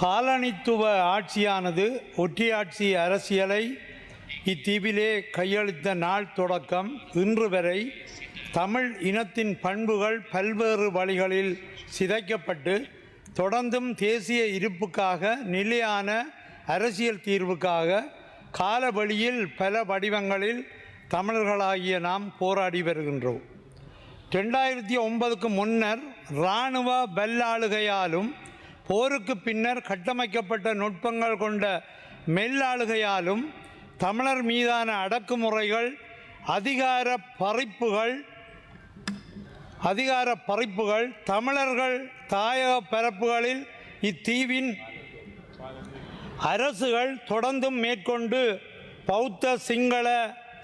காலனித்துவ ஆட்சியானது ஒட்டியாட்சி அரசியலை இத்தீவிலே கையளித்த நாள் தொடக்கம். இன்று வரை தமிழ் இனத்தின் பண்புகள் பல்வேறு வழிகளில் சிதைக்கப்பட்டு தொடர்ந்தும் தேசிய இருப்புக்காக நிலையான அரசியல் தீர்வுக்காக காலவழியில் பல வடிவங்களில் தமிழர்களாகிய நாம் போராடி வருகின்றோம். ரெண்டாயிரத்தி ஒன்பதுக்கு முன்னர் இராணுவ பல்லாளுகையாலும் போருக்கு பின்னர் கட்டமைக்கப்பட்ட நுட்பங்கள் கொண்ட மெல்லாளுகையாலும் தமிழர் மீதான அடக்குமுறைகள் அதிகார பறிப்புகள் அதிகார பறிப்புகள் தமிழர்கள் தாயக பரப்புகளில் இத்தீவின் அரசுகள் தொடர்ந்தும் மேற்கொண்டு பௌத்த சிங்கள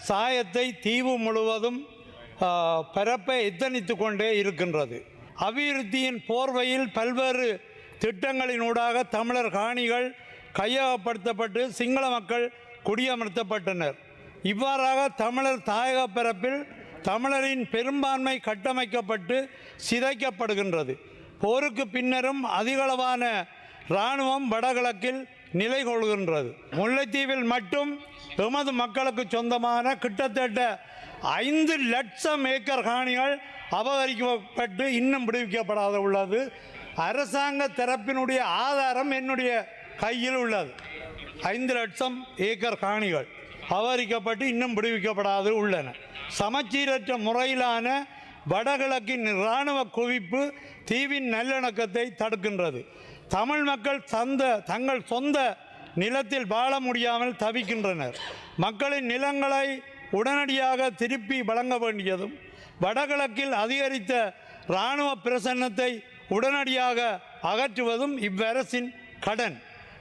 சாயத்தை தீவு முழுவதும் பரப்பை பரப்ப எத்தனித்து கொண்டே இருக்கின்றது. அபிவிருத்தியின் போர்வையில் பல்வேறு திட்டங்களினூடாக தமிழர் காணிகள் கையகப்படுத்தப்பட்டு சிங்கள மக்கள் குடியமர்த்தப்பட்டனர். இவ்வாறாக தமிழர் தாயக பிறப்பில் தமிழரின் பெரும்பான்மை கட்டமைக்கப்பட்டு சிதைக்கப்படுகின்றது. போருக்கு பின்னரும் அதிகளவான இராணுவம் வடகிழக்கில் நிலை கொள்கின்றது. முல்லைத்தீவில் மட்டும் எமது மக்களுக்கு சொந்தமான கிட்டத்தட்ட ஐந்து லட்சம் ஏக்கர் காணிகள் அபகரிக்கப்பட்டு இன்னும் விடுவிக்கப்படாத உள்ளது. அரசாங்க தரப்பினுடைய ஆதாரம் என்னுடைய கையில் உள்ளது. ஐந்து லட்சம் ஏக்கர் காணிகள் அபகரிக்கப்பட்டு இன்னும் விடுவிக்கப்படாது உள்ளன. சமச்சீரற்ற முறையிலான வடகிழக்கின் இராணுவ குவிப்பு தீவின் நல்லிணக்கத்தை தடுக்கின்றது. தமிழ் மக்கள் சந்த தங்கள் சொந்த நிலத்தில் வாழ முடியாமல் தவிக்கின்றனர். மக்களின் நிலங்களை உடனடியாக திருப்பி வழங்க வேண்டியதும் வடகிழக்கில் அதிகரித்த இராணுவ பிரசன்னத்தை உடனடியாக அகற்றுவதும் இவ்வரசின் கடன்.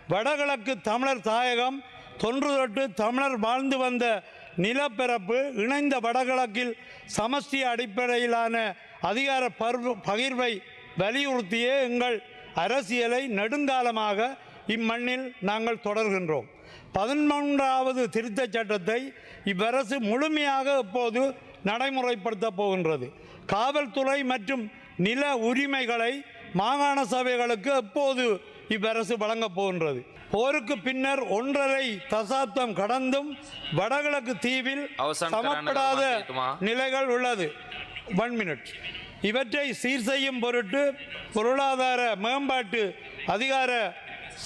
வடகிழக்கு தமிழர் தாயகம் தொன்று தொட்டு தமிழர் வாழ்ந்து வந்த நிலப்பரப்பு இணைந்த வடகிழக்கில் சமஷ்டி அடிப்படையிலான அதிகார பர்வ பகிர்வை வலியுறுத்தியே எங்கள் அரசியலை நெடுங்காலமாக இம்மண்ணில் நாங்கள் தொடர்கின்றோம். பதினொன்றாவது திருத்தச் சட்டத்தை இவ்வரசு முழுமையாக இப்போது நடைமுறைப்படுத்தப் போகின்றது? காவல்துறை மற்றும் நில உரிமைகளை மாகாண சபைகளுக்கு எப்போது இவ்வரசு வழங்கப் போகின்றது? போருக்கு பின்னர் ஒன்றரை தசாப்தம் கடந்தும் வடகிழக்கு தீவில் சமப்படாத? நிலைகள் உள்ளது. ஒன் மினிட் இவற்றை சீர் செய்யும் பொருட்டு பொருளாதார மேம்பாட்டு அதிகார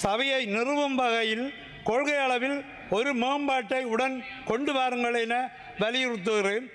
சபையை நிறுவும் வகையில் கொள்கை அளவில் ஒரு மேம்பாட்டை உடன் கொண்டு வாருங்கள் என வலியுறுத்துகிறேன்.